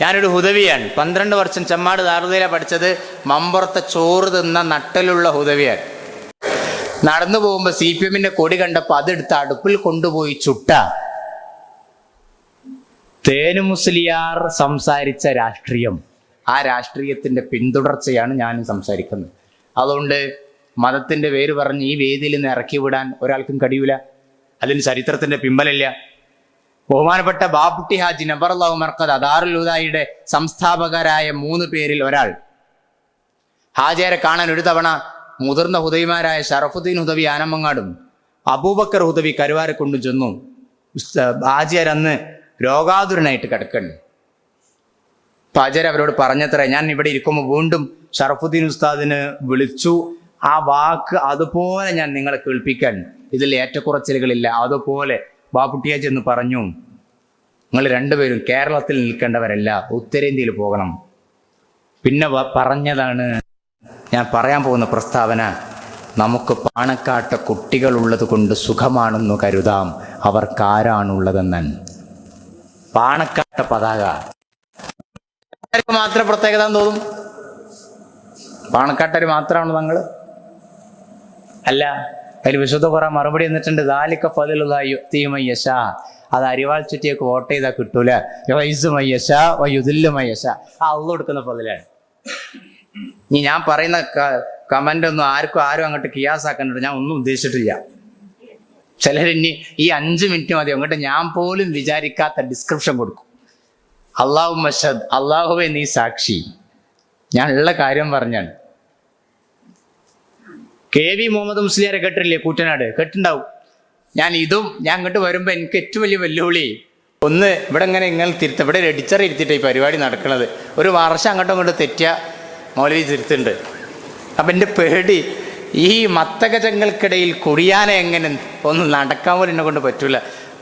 ഞാനൊരു ഹുദവിയാണ്. പന്ത്രണ്ട് വർഷം ചെമ്മാട് ദാറുദയില പഠിച്ചത്. മമ്പുറത്തെ ചോറ് തിന്ന നട്ടലുള്ള ഹുദവിയാണ്. നടന്നു പോകുമ്പോൾ സി പി എമ്മിന്റെ കൊടി കണ്ടപ്പോൾ അതെടുത്ത് അടുപ്പിൽ കൊണ്ടുപോയി ചുട്ട. തേനു മുസ്ലിയാർ സംസാരിച്ച രാഷ്ട്രീയം. ആ രാഷ്ട്രീയത്തിന്റെ പിന്തുടർച്ചയാണ് ഞാനും സംസാരിക്കുന്നത്. അതുകൊണ്ട് മതത്തിന്റെ പേര് പറഞ്ഞ് ഈ വേദിയിൽ നിന്ന് ഇറക്കി വിടാൻ ഒരാൾക്കും കഴിയൂല. അതിന് ചരിത്രത്തിന്റെ പിമ്പലില്ല ബഹുമാനപ്പെട്ട ബാബുട്ടി ഹാജി നബറല്ലാഹു മർക്കദ് അദാറുലുദായിയുടെ സംസ്ഥാപകരായ മൂന്ന് പേരിൽ ഒരാൾ. ഹാജിയാരെ കാണാൻ ഒരു തവണ മുതിർന്ന ഹുദവിമാരായ ഷറഫുദ്ദീൻ ഹുദവി ആനമങ്ങാടും അബൂബക്കർ ഹുദവി കരുവാരെ കൊണ്ടു ചെന്നു. ഹാജിയാർ അന്ന് രോഗാതുരനായിട്ട് കിടക്കണ്ട് പാചാര്യ അവരോട് പറഞ്ഞത്ര ഞാൻ ഇവിടെ ഇരിക്കുമ്പോൾ വീണ്ടും ഷറഫുദ്ദീൻ ഉസ്താദിന് വിളിച്ചു ആ വാക്ക് അതുപോലെ ഞാൻ നിങ്ങളെ കേൾപ്പിക്കാൻ. ഇതിൽ ഏറ്റക്കുറച്ചിലുകളില്ല. അതുപോലെ ബാപ്പുട്ടിയാജ് എന്ന് പറഞ്ഞു നിങ്ങൾ രണ്ടുപേരും കേരളത്തിൽ നിൽക്കേണ്ടവരല്ല ഉത്തരേന്ത്യയിൽ പോകണം. പിന്നെ പറഞ്ഞതാണ് ഞാൻ പറയാൻ പോകുന്ന പ്രസ്താവന നമുക്ക് പാണക്കാട്ട കുട്ടികളുള്ളത് കൊണ്ട് സുഖമാണെന്ന് കരുതാം. അവർക്കാരാണുള്ളതെന്നൻ. പാണക്കാട്ട പതാക. മാത്രം പ്രത്യേകത തോന്നും? പാണക്കാട്ടര് മാത്രമാണ് നിങ്ങൾ അല്ല അതിൽ വിശുദ്ധ കുറ മറുപടി എന്നിട്ടുണ്ട് ദാലിക്ക ഫതിലുമയ്യശ അത് അരിവാൾ ചുറ്റിയൊക്കെ വോട്ട് ചെയ്താൽ കിട്ടൂല? യശ വയുദില്ലുമയ്യശ ആ അള്ള കൊടുക്കുന്ന ഫതിലാണ്. ഇനി ഞാൻ പറയുന്ന കമന്റ് ഒന്നും ആർക്കും ആരും അങ്ങോട്ട് കിയാസാക്കണ്ട ഞാൻ ഒന്നും ഉദ്ദേശിച്ചിട്ടില്ല. ചിലരിനി ഈ അഞ്ച് മിനിറ്റ് മതി അങ്ങോട്ട് ഞാൻ പോലും വിചാരിക്കാത്ത ഡിസ്ക്രിപ്ഷൻ കൊടുക്കും. അള്ളാഹു മഷദ് അള്ളാഹുവെ നീ സാക്ഷി. ഞാൻ ഉള്ള കാര്യം പറഞ്ഞാണ്. കെ വി മുഹമ്മദ് മുസ്ലിയാരെ കേട്ടില്ലേ കൂറ്റനാട്? കേട്ടിണ്ടാവും. ഞാൻ ഇതും ഞാൻ അങ്ങോട്ട് വരുമ്പോൾ എനിക്ക് ഏറ്റവും വലിയ വെല്ലുവിളി ഒന്ന് ഇവിടെ ഇങ്ങനെ ഇങ്ങനെ തിരുത്ത ഇവിടെ എഡിച്ചർ ഇരുത്തിയിട്ട് ഈ പരിപാടി നടക്കുന്നത് ഒരു വർഷം അങ്ങോട്ടും ഇങ്ങോട്ട് തെറ്റിയ മൗലവി തിരുത്തുണ്ട് അപ്പം എന്റെ പേടി ഈ മത്തകജങ്ങൾക്കിടയിൽ കുടിയാനെ എങ്ങനെ ഒന്ന് നടക്കാൻ പോലും എന്നെ കൊണ്ട് പറ്റില്ല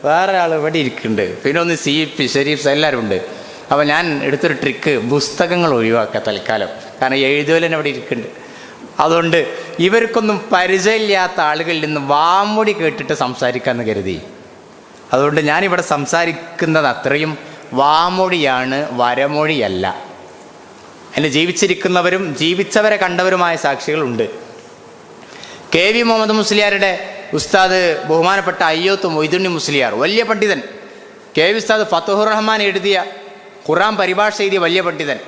വേറെ ആൾ ഇവിടെ ഇരിക്കുന്നുണ്ട്. പിന്നെ ഒന്ന് സി പി ഷെരീഫ് എല്ലാവരും ഉണ്ട്. അപ്പോൾ ഞാൻ എടുത്തൊരു ട്രിക്ക് പുസ്തകങ്ങൾ ഒഴിവാക്കുക തൽക്കാലം. കാരണം എഴുതുവലൻ അവിടെ ഇരിക്കുന്നുണ്ട്. അതുകൊണ്ട് ഇവർക്കൊന്നും പരിചയമില്ലാത്ത ആളുകളിൽ നിന്ന് വാമൊഴി കേട്ടിട്ട് സംസാരിക്കാമെന്ന് കരുതി. അതുകൊണ്ട് ഞാനിവിടെ സംസാരിക്കുന്നത് അത്രയും വാമൊഴിയാണ് വരമൊഴിയല്ല. എന്നെ ജീവിച്ചിരിക്കുന്നവരും ജീവിച്ചവരെ കണ്ടവരുമായ സാക്ഷികളുണ്ട്. കെ വി മുഹമ്മദ് മുസ്ലിയാരുടെ ഉസ്താദ് ബഹുമാനപ്പെട്ട അയ്യോത്ത് മൊയ്തുണ്ണി മുസ്ലിയാർ വലിയ പണ്ഡിതൻ. കെ വി ഉസ്താദ് ഫത്തുഹുർ റഹ്മാൻ എഴുതിയ ഖുറാൻ പരിഭാഷ എഴുതിയ വലിയ പണ്ഡിതൻ.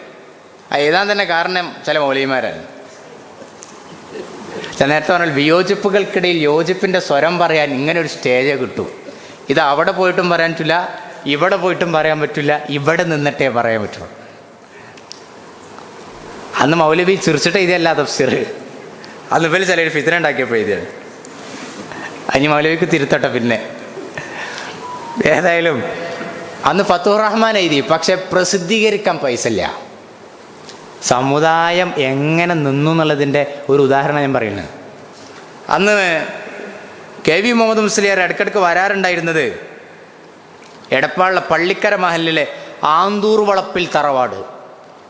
എഴുതാൻ തന്നെ കാരണം ചില മൗലിമാരാണ് ഞാൻ നേരത്തെ പറഞ്ഞാൽ വിയോജിപ്പുകൾക്കിടയിൽ യോജിപ്പിന്റെ സ്വരം പറയാൻ ഇങ്ങനെ ഒരു സ്റ്റേജ് കിട്ടും. ഇത് അവിടെ പോയിട്ടും പറയാൻ പറ്റില്ല ഇവിടെ പോയിട്ടും പറയാൻ പറ്റില്ല ഇവിടെ നിന്നിട്ടേ പറയാൻ പറ്റുള്ളൂ. അന്ന് മൗലവി ചിരിച്ചിട്ട് ഇതല്ല തഫ്സീർ അന്ന് ഇവർ ചിലർ ഫിത്തിന ഉണ്ടാക്കിയപ്പോൾ ഇതാണ് അനി മൗലവിക്ക് തിരുത്തട്ടെ പിന്നെ. ഏതായാലും അന്ന് ഫത്തുറഹ്മാൻ എഴുതി പക്ഷെ പ്രസിദ്ധീകരിക്കാൻ പൈസ ഇല്ല. സമുദായം എങ്ങനെ നിന്നു എന്നുള്ളതിന്റെ ഒരു ഉദാഹരണം ഞാൻ പറയുന്നത്. അന്ന് കെ വി മുഹമ്മദ് മുസ്ലിയാർ ഇടയ്ക്കിടയ്ക്ക് വരാറുണ്ടായിരുന്നത് എടപ്പാളിലെ പള്ളിക്കര മഹലിലെ ആന്തൂർ വളപ്പിൽ തറവാട്.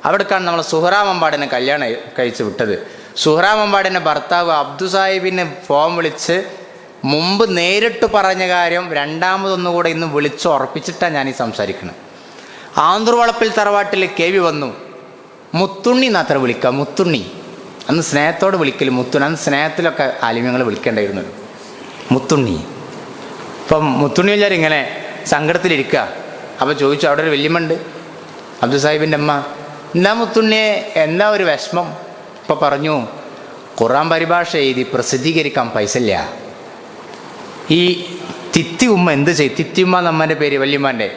അവിടേക്കാണ് നമ്മൾ സുഹറാമമ്പാടിനെ കല്യാണം കഴിച്ച് വിട്ടത്. സുഹ്റാമമ്പാടിന്റെ ഭർത്താവ് അബ്ദു സാഹിബിനെ ഫോൺ വിളിച്ച് മുമ്പ് നേരിട്ട് പറഞ്ഞ കാര്യം രണ്ടാമതൊന്നുകൂടെ ഇന്ന് വിളിച്ച് ഉറപ്പിച്ചിട്ടാണ് ഞാൻ ഈ സംസാരിക്കുന്നത് ആന്തൂർവളപ്പിൽ തറവാട്ടിൽ കെ വി വന്നു. മുത്തുണ്ണി എന്നാത്ര വിളിക്കുക മുത്തുണ്ണി. അന്ന് സ്നേഹത്തോട് വിളിക്കൽ മുത്തുണ്ണി. അന്ന് സ്നേഹത്തിലൊക്കെ ആലിമ്യങ്ങൾ വിളിക്കേണ്ടായിരുന്നു മുത്തുണ്ണി. ഇപ്പം മുത്തുണ്ണി വിചാരം ഇങ്ങനെ സങ്കടത്തിലിരിക്കുക അപ്പോൾ ചോദിച്ചു അവിടെ ഒരു വല്യമ്മുണ്ട് അബ്ദുൽ സാഹിബിന്റെ അമ്മ എന്താ മുത്തുണ്ണിയെ എന്നാ ഒരു വിഷമം? ഇപ്പം പറഞ്ഞു ഖുറാൻ പരിഭാഷ എഴുതി പ്രസിദ്ധീകരിക്കാൻ പൈസ ഇല്ല ഈ തിത്തി ഉമ്മ എന്ത് ചെയ്യും? തിത്തി ഉമ്മ നമ്മന്റെ പേര് വല്യമ്മന്റെ.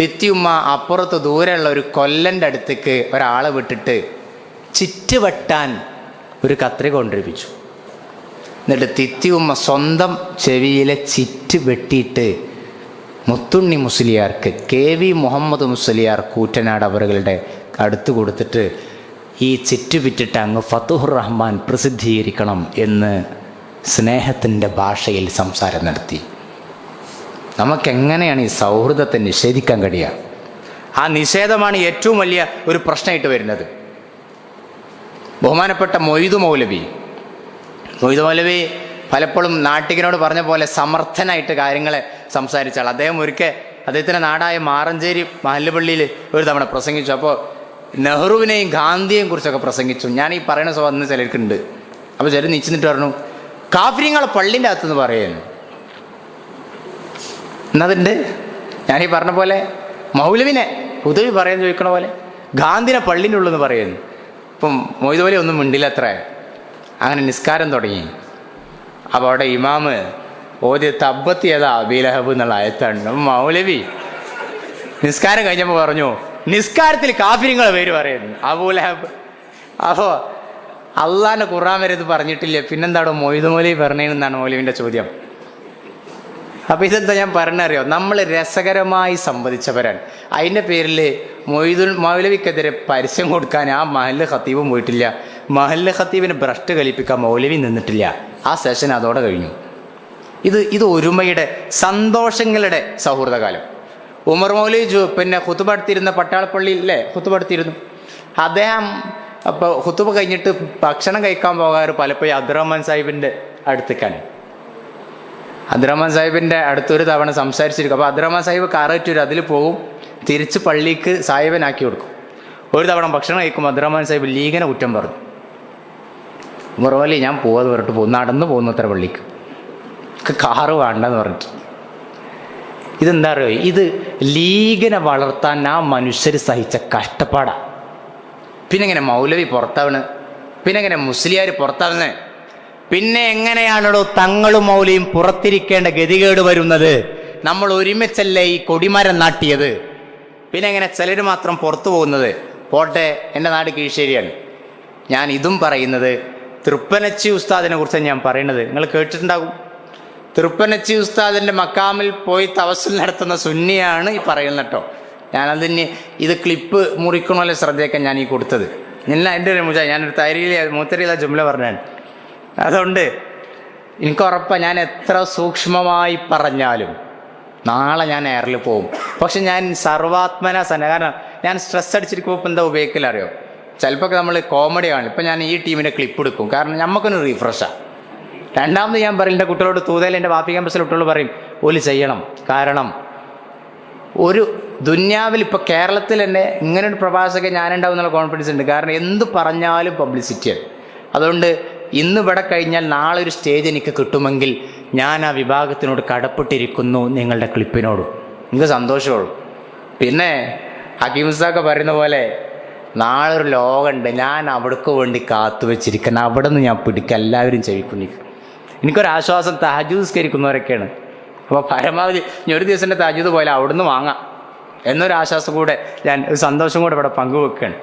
തിത്തി ഉമ്മ അപ്പുറത്ത് ദൂരെയുള്ള ഒരു കൊല്ലന്റെ അടുത്തേക്ക് ഒരാളെ വിട്ടിട്ട് ചിറ്റ് ഒരു കത്രിക കൊണ്ടിരിപ്പിച്ചു എന്നിട്ട് തിത്തിയുമ്മ സ്വന്തം ചെവിയിലെ ചിറ്റ് വെട്ടിയിട്ട് മുത്തുണ്ണി മുസ്ലിയാർക്ക് കെ വി മുഹമ്മദ് മുസ്ലിയാർ കൂറ്റനാട് അവറുകളുടെ അടുത്ത് കൊടുത്തിട്ട് ഈ ചിറ്റ് വിറ്റിട്ട് അങ്ങ് ഫത്തുഹുർ റഹ്മാൻ പ്രസിദ്ധീകരിക്കണം എന്ന് സ്നേഹത്തിന്റെ ഭാഷയിൽ സംസാരം നടത്തി. നമുക്കെങ്ങനെയാണ് ഈ സൗഹൃദത്തെ നിഷേധിക്കാൻ കഴിയുക? ആ നിഷേധമാണ് ഏറ്റവും വലിയ ഒരു പ്രശ്നമായിട്ട് വരുന്നത്. ബഹുമാനപ്പെട്ട മൊയ്തു മൗലവി മൊയ്തു മൗലവി പലപ്പോഴും നാട്ടികനോട് പറഞ്ഞ പോലെ സമർത്ഥനായിട്ട് കാര്യങ്ങളെ സംസാരിച്ചാൽ അദ്ദേഹം ഒരിക്കൽ അദ്ദേഹത്തിന്റെ നാടായ മാറഞ്ചേരി മഹല്ലുപള്ളിയിൽ ഒരു തവണ പ്രസംഗിച്ചു. അപ്പോൾ നെഹ്റുവിനെയും ഗാന്ധിയെയും കുറിച്ചൊക്കെ പ്രസംഗിച്ചു. ഞാൻ ഈ പറയുന്ന സ്വഭാവം ചിലർക്കുണ്ട്. അപ്പോൾ ചിലർ നിശ്ചിന്നിട്ട് പറഞ്ഞു കാഫര്യങ്ങളെ പള്ളിന്റെ അകത്തുനിന്ന് പറയുന്നു എന്നതുണ്ട് ഞാനീ പറഞ്ഞ പോലെ മൗലവിനെ ഉദവി പറയാൻ ചോദിക്കണ പോലെ ഗാന്ധിനെ പള്ളിന്റെ ഉള്ളെന്ന് പറയുന്നു. ഇപ്പം മൊയ്തുപോലെ ഒന്നും മിണ്ടില്ല അത്ര അങ്ങനെ നിസ്കാരം തുടങ്ങി. അപ്പോൾ അവിടെ ഇമാമ് ഓദ്യ തബ്ബത്തിയതാ അബീലഹബ് എന്നുള്ള ആയത്താണ്. മൗലവി നിസ്കാരം കഴിഞ്ഞപ്പോൾ പറഞ്ഞു നിസ്കാരത്തിൽ കാഫിരിങ്ങളെ പേര് പറയുന്നു. അബൂലഹബ്. അപ്പോൾ അള്ളാഹിന്റെ ഖുറാൻ വരെ ഇത് പറഞ്ഞിട്ടില്ല? പിന്നെന്താണോ മൊയ്തു മൗലവി പറഞ്ഞതെന്നാണ് മൗലവിന്റെ ചോദ്യം. അപ്പോൾ ഇതെന്താ ഞാൻ പറഞ്ഞറിയോ? നമ്മൾ രസകരമായി സംവദിച്ചവരാണ്. അതിന്റെ പേരിൽ മൊയ്തുൽ മൗലവിക്കെതിരെ പരസ്യം കൊടുക്കാൻ ആ മഹല്ല് ഖത്തീബും പോയിട്ടില്ല. മഹല്ല് ഖത്തീബിനെ ഭ്രഷ്ട് കലിപ്പിക്കാൻ മൗലവി നിന്നിട്ടില്ല. ആ സെഷൻ അതോടെ കഴിഞ്ഞു. ഇത് ഇത് ഒരുമയുടെ സന്തോഷങ്ങളുടെ സൗഹൃദകാലം. ഉമർ മൗലവി ജു പിന്നെ കുത്തുപടുത്തിരുന്ന പട്ടാളപ്പള്ളി അല്ലേ കുത്തുപടുത്തിരുന്നു അദ്ദേഹം അപ്പോൾ കുത്തുപ കഴിഞ്ഞിട്ട് ഭക്ഷണം കഴിക്കാൻ പോകാറ് പലപ്പോഴും അബ്ദുറഹ്മാൻ സാഹിബിന്റെ അടുത്തേക്കാണ്. അബ്ദുറഹ്മാൻ സാഹിബിന്റെ അടുത്തൊരു തവണ സംസാരിച്ചിരിക്കും. അപ്പോൾ അബ്ദുറഹ്മാൻ സാഹിബ് കാറേറ്റ് ഒരു അതിൽ പോകും തിരിച്ച് പള്ളിക്ക് സാഹിബനാക്കി കൊടുക്കും. ഒരു തവണ ഭക്ഷണം കഴിക്കുമ്പോൾ അബ്ദുറഹ്മാൻ സാഹിബ് ലീഗനെ കുറ്റം പറഞ്ഞു. മുറവലി ഞാൻ പോവാതെ പറഞ്ഞിട്ട് പോകും നടന്നു പോകുന്നു അത്ര പള്ളിക്ക് കാറ് വേണ്ടെന്ന് പറഞ്ഞിട്ട്. ഇതെന്താ അറിയോ? ഇത് ലീഗനെ വളർത്താൻ ആ മനുഷ്യർ സഹിച്ച കഷ്ടപ്പാടാണ് പിന്നെങ്ങനെ മൗലവി പുറത്താവണ്. പിന്നെങ്ങനെ മുസ്ലിയാർ പുറത്താവുന്നത് പിന്നെ എങ്ങനെയാണല്ലോ തങ്ങളും മൗലിയും പുറത്തിരിക്കേണ്ട ഗതികേട് വരുന്നത്? നമ്മൾ ഒരുമിച്ചല്ലേ ഈ കൊടിമരം നാട്ടിയത്? പിന്നെ എങ്ങനെ ചിലർ മാത്രം പുറത്തു പോകുന്നത്? പോട്ടെ എന്റെ നാട് കീഴ്ശേരിയാണ്. ഞാൻ ഇതും പറയുന്നത് തൃപ്പനച്ചി ഉസ്താദിനെ കുറിച്ചാണ് ഞാൻ പറയുന്നത് നിങ്ങൾ കേട്ടിട്ടുണ്ടാകും. തൃപ്പനച്ചി ഉസ്താദിന്റെ മക്കാമിൽ പോയി തവസിൽ നടത്തുന്ന സുന്നിയാണ് ഈ പറയുന്നത് കേട്ടോ. ഞാനതിന് ഇത് ക്ലിപ്പ് മുറിക്കണമല്ലോ ശ്രദ്ധയൊക്കെ ഞാൻ ഈ കൊടുത്തത്. ഇല്ല എന്റെ ഒരു മുജ ഞാനൊരു തൈരിയിലെ മൂത്തരിയിലെ ജുമല പറഞ്ഞാണ് അതുകൊണ്ട് എനിക്ക് ഞാൻ എത്ര സൂക്ഷ്മമായി പറഞ്ഞാലും നാളെ ഞാൻ എയറിൽ പോകും. പക്ഷെ ഞാൻ സർവാത്മന സന്ന കാരണം ഞാൻ സ്ട്രെസ് അടിച്ചിരിക്കുമ്പോൾ എന്താ ഉപയോഗിക്കില്ല അറിയോ? ചിലപ്പോൾ നമ്മൾ കോമഡി കാണും. ഇപ്പം ഞാൻ ഈ ടീമിന്റെ ക്ലിപ്പ് എടുക്കും. കാരണം നമുക്കൊന്ന് റീഫ്രഷാണ് രണ്ടാമത് ഞാൻ പറയും എന്റെ കുട്ടികളോട് തൂതയിൽ എന്റെ വാപ്പി ക്യാമ്പസിൽ കുട്ടികൾ പറയും ഓൽ ചെയ്യണം. കാരണം ഒരു ദുന്യാവിൽ ഇപ്പോൾ കേരളത്തിൽ തന്നെ ഇങ്ങനെ ഒരു പ്രഭാഷകൻ ഞാനുണ്ടാവും എന്നുള്ള കോൺഫിഡൻസ് ഉണ്ട്. കാരണം എന്ത് പറഞ്ഞാലും പബ്ലിസിറ്റിയാണ് അതുകൊണ്ട് ഇന്ന് ഇവിടെ കഴിഞ്ഞാൽ നാളെ ഒരു സ്റ്റേജ് എനിക്ക് കിട്ടുമെങ്കിൽ ഞാൻ ആ വിഭാഗത്തിനോട് കടപ്പെട്ടിരിക്കുന്നു നിങ്ങളുടെ ക്ലിപ്പിനോട്. എനിക്ക് സന്തോഷമുള്ളൂ. പിന്നെ ഹക്കീംസൊക്കെ പറയുന്ന പോലെ നാളെ ഒരു ലോകമുണ്ട്. ഞാൻ അവിടേക്ക് വേണ്ടി കാത്തു വെച്ചിരിക്കണം അവിടെ നിന്ന് ഞാൻ പിടിക്കുക എല്ലാവരും ചെവിക്കുന്നിക്കും എനിക്കൊരാശ്വാസം താജുസ്കരിക്കുന്നവരൊക്കെയാണ് അപ്പോൾ പരമാവധി ഇനി ഒരു ദിവസത്തിന്റെ താജൂത് പോലെ അവിടുന്ന് വാങ്ങാം എന്നൊരാശ്വാസം കൂടെ ഞാൻ സന്തോഷം കൂടെ ഇവിടെ പങ്കുവെക്കുകയാണ്.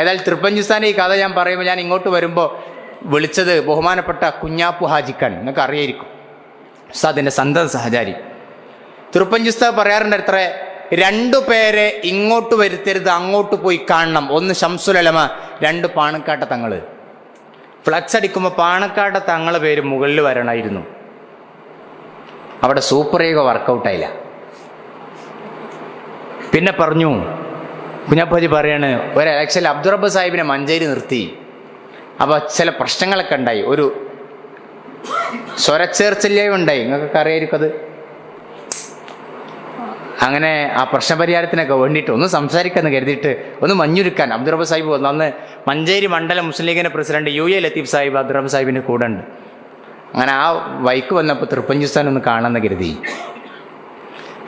ഏതായാലും തൃപ്പഞ്ചുസ്ഥാന്റെ ഈ കഥ ഞാൻ പറയുമ്പോൾ ഞാൻ ഇങ്ങോട്ട് വരുമ്പോൾ വിളിച്ചത് ബഹുമാനപ്പെട്ട കുഞ്ഞാപ്പു ഹാജിക്കാൻ നിങ്ങൾക്ക് അറിയായിരിക്കും. ഉസ്താദിന്റെ സന്തത സഹചാരി. തൃപ്പഞ്ചുസ്താദ് പറയാറുണ്ട് എത്ര രണ്ടു പേരെ ഇങ്ങോട്ട് വരുത്തരുത് അങ്ങോട്ട് പോയി കാണണം. ഒന്ന് ഷംസുലമ രണ്ട് പാണക്കാട്ട തങ്ങൾ. ഫ്ലക്സ് അടിക്കുമ്പോൾ പാണക്കാട്ട തങ്ങളെ പേര് മുകളിൽ വരണമായിരുന്നു അവിടെ സൂപ്പർ ഈഗോ വർക്കൗട്ടായില്ല പിന്നെ പറഞ്ഞു കുഞ്ഞാപ്പാജി പറയാണ് ഒരു ഇലക്ഷനിൽ അബ്ദുറബ്ബ് സാഹിബിനെ മഞ്ചേരി നിർത്തി. അപ്പോൾ ചില പ്രശ്നങ്ങളൊക്കെ ഉണ്ടായി. ഒരു സ്വരച്ചേർച്ചല്യം ഉണ്ടായി. നിങ്ങൾക്കൊക്കെ അറിയായിരിക്കും അത്. അങ്ങനെ ആ പ്രശ്നപരിഹാരത്തിനൊക്കെ വേണ്ടിയിട്ട് ഒന്ന് സംസാരിക്കാമെന്ന് കരുതിയിട്ട് ഒന്ന് മഞ്ഞുരുക്കാൻ. അബ്ദുറബ് സാഹിബ് വന്നു. അന്ന് മഞ്ചേരി മണ്ഡലം മുസ്ലിം ലീഗിന്റെ president U A Latheef Sahib Abdurabb സാഹിബിന്റെ കൂടെ ഉണ്ട്. അങ്ങനെ ആ വൈക്ക് വന്നപ്പോൾ തൃപ്പഞ്ചുസ്ഥാൻ ഒന്ന് കാണാമെന്ന് കരുതി.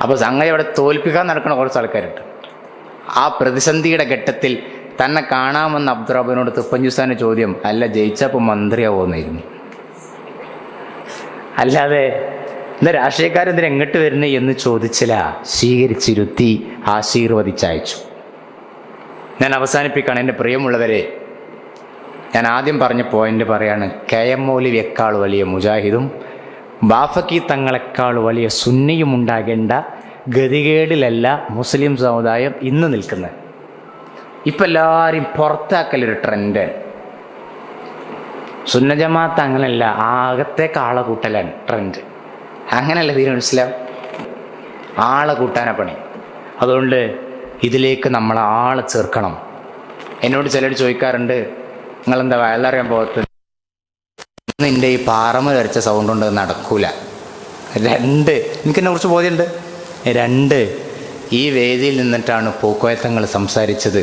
അപ്പോൾ സംഗതി അവിടെ തോൽപ്പിക്കാൻ നടക്കുന്ന കുറച്ച് ആൾക്കാരുണ്ട്. ആ പ്രതിസന്ധിയുടെ ഘട്ടത്തിൽ തന്നെ കാണാമെന്ന് അബ്ദുറബിനോട് തൃപ്പഞ്ചുസ്ഥാന്റെ ചോദ്യം അല്ല ജയിച്ചപ്പോൾ മന്ത്രിയാവുമെന്നായിരുന്നു അല്ലാതെ എന്താ രാഷ്ട്രീയക്കാരെന്തിനാ എങ്ങോട്ട് വരുന്നേ എന്ന് ചോദിച്ചില്ല സ്വീകരിച്ചിരുത്തി ആശീർവദിച്ചയച്ചു. ഞാൻ അവസാനിപ്പിക്കുകയാണ് എന്റെ പ്രിയമുള്ളവരെ. ഞാൻ ആദ്യം പറഞ്ഞ പോയിന്റ് പറയാണ് കെ എം മൗലിയേക്കാൾ വലിയ മുജാഹിദും ബാഫക്കി തങ്ങളെക്കാൾ വലിയ സുന്നിയും ഉണ്ടാകേണ്ട ഗതികേടിലല്ല മുസ്ലിം സമുദായം ഇന്ന് നിൽക്കുന്നത്. ഇപ്പം എല്ലാവരും പുറത്താക്കലൊരു ട്രെൻഡ്. സുന്നജമാത്ത് അങ്ങനെയല്ല ആകത്തെ ആളെ കൂട്ടലാണ് ട്രെൻഡ്. അങ്ങനെയല്ല തീരെ മനസ്സിലാവും ആളെ കൂട്ടാനാ പണി. അതുകൊണ്ട് ഇതിലേക്ക് നമ്മൾ ആളെ ചേർക്കണം. എന്നോട് ചിലർ ചോദിക്കാറുണ്ട് നിങ്ങളെന്താ വയലറിയാൻ പോകത്ത് നിന്റെ ഈ പാറമ കരച്ച സൗണ്ട് കൊണ്ട് നടക്കൂല. രണ്ട് എനിക്കെന്നെ കുറിച്ച് ബോധ്യമുണ്ട്? രണ്ട് ഈ വേദിയിൽ നിന്നിട്ടാണ് പൂക്കോയത്തങ്ങൾ സംസാരിച്ചത്.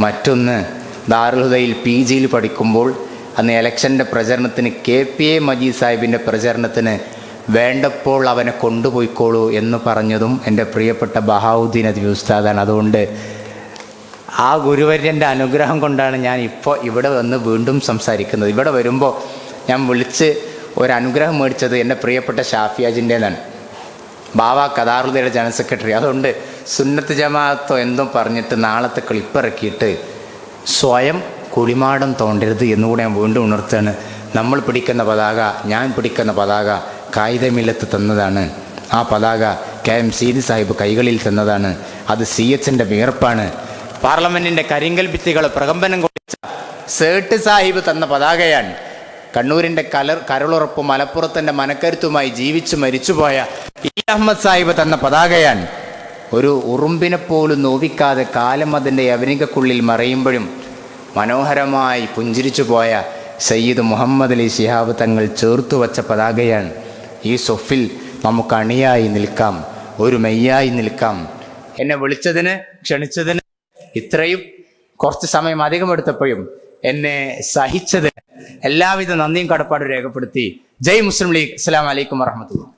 മറ്റൊന്ന് ദാറുഹുദയിൽ പി ജിയിൽ പഠിക്കുമ്പോൾ അന്ന് ഇലക്ഷന്റെ പ്രചരണത്തിന് കെ പി എ മജീദ് സാഹിബിന്റെ പ്രചരണത്തിന് വേണ്ടപ്പോൾ അവനെ കൊണ്ടുപോയിക്കോളൂ എന്ന് പറഞ്ഞതും എന്റെ പ്രിയപ്പെട്ട ബഹാവുദ്ദീൻ അതി ഉസ്താദാണ്. അതുകൊണ്ട് ആ ഗുരുവര്യന്റെ അനുഗ്രഹം കൊണ്ടാണ് ഞാൻ ഇപ്പോൾ ഇവിടെ വന്ന് വീണ്ടും സംസാരിക്കുന്നത്. ഇവിടെ വരുമ്പോൾ ഞാൻ വിളിച്ച് ഒരു അനുഗ്രഹം മേടിച്ചത് എന്റെ പ്രിയപ്പെട്ട ഷാഫിയാജിന്റെതാണ്. ബാവ കദാറുദ്ദയുടെ ജനറൽ സെക്രട്ടറി. അതുകൊണ്ട് സുന്നത്ത് ജമാഅത്തോ എന്തോ പറഞ്ഞിട്ട് നാളത്തെ ക്ലിപ്പിറക്കിയിട്ട് സ്വയം കുളിമാടം തോണ്ടരുത് എന്നുകൂടെ ഞാൻ വീണ്ടും ഉണർത്തുകയാണ്. നമ്മൾ പിടിക്കുന്ന പതാക ഞാൻ പിടിക്കുന്ന പതാക കായികമില്ലത്ത് തന്നതാണ്. ആ പതാക കെ എം സീതി സാഹിബ് കൈകളിൽ തന്നതാണ്. അത് സി എച്ചിന്റെ വിയർപ്പാണ് പാർലമെന്റിന്റെ കരിങ്കൽ ഭിത്തികൾ പ്രകമ്പനം കൊള്ളിച്ച സേട്ട് സാഹിബ് തന്ന പതാകയാണ്. കണ്ണൂരിന്റെ കലർ കരളുറപ്പ് മലപ്പുറത്തിന്റെ മനക്കരുത്തുമായി ജീവിച്ച് മരിച്ചുപോയ ഇ അഹമ്മദ് സാഹിബ് തന്ന പതാകയാണ് ഒരു ഉറുമ്പിനെ പോലും നോവിക്കാതെ കാലം അതിന്റെ യവനികക്കുള്ളിൽ മറയുമ്പോഴും മനോഹരമായി പുഞ്ചിരിച്ചു പോയ സയ്യിദ് മുഹമ്മദ് അലി ശിഹാബ് തങ്ങൾ ചേർത്തു വച്ച പതാകയാണ് ഈ സൊഫിൽ നമുക്ക് അണിയായി നിൽക്കാം ഒരു മെയ്യായി നിൽക്കാം. എന്നെ വിളിച്ചതിന് ക്ഷണിച്ചതിന് ഇത്രയും കുറച്ച് സമയം അധികം എടുത്തപ്പോഴും എന്നെ സഹിച്ചതിന് എല്ലാവിധ നന്ദിയും കടപ്പാടും രേഖപ്പെടുത്തി. ജയ് മുസ്ലിം ലീഗ്. അസ്സാം വലൈക്കും വറഹമത്തുള്ള